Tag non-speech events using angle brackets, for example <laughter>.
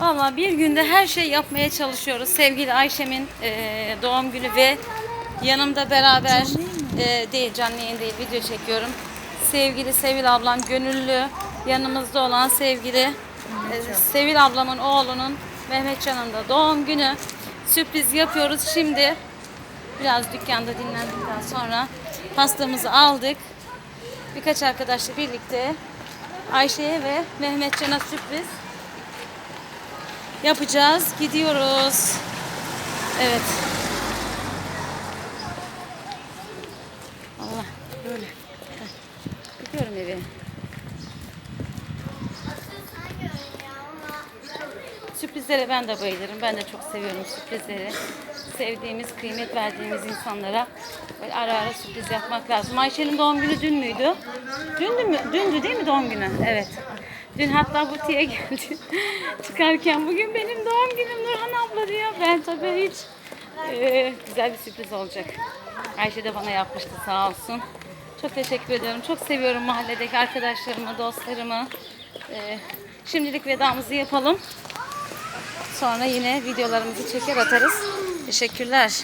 Valla bir günde her şey yapmaya çalışıyoruz. Sevgili Ayşem'in e, doğum günü ve yanımda beraber e, değil canlı yayın değil video çekiyorum. Sevgili Sevil ablam gönüllü yanımızda olan sevgili e, Sevil ablamın oğlunun Mehmetcan'ın da doğum günü. Sürpriz yapıyoruz şimdi. Biraz dükkanda dinlendikten sonra pastamızı aldık. Birkaç arkadaşla birlikte Ayşe'ye ve Mehmetcan'a sürpriz yapacağız. Gidiyoruz. Evet. Allah böyle. Gidiyorum eve. Sürprizlere ben de bayılırım. Ben de çok seviyorum sürprizleri. Sevdiğimiz, kıymet verdiğimiz insanlara böyle ara ara sürpriz yapmak lazım. Ayşe'nin doğum günü dün müydü? Dündü mü? Dündü değil mi doğum günü? Evet. Dün hatta butiğe geldi. <laughs> Çıkarken bugün benim doğum günüm Nurhan abla diyor. Ben tabii hiç e, güzel bir sürpriz olacak. Ayşe de bana yapmıştı sağ olsun. Çok teşekkür ediyorum. Çok seviyorum mahalledeki arkadaşlarımı, dostlarımı. E, şimdilik vedamızı yapalım. Sonra yine videolarımızı çeker atarız. Teşekkürler.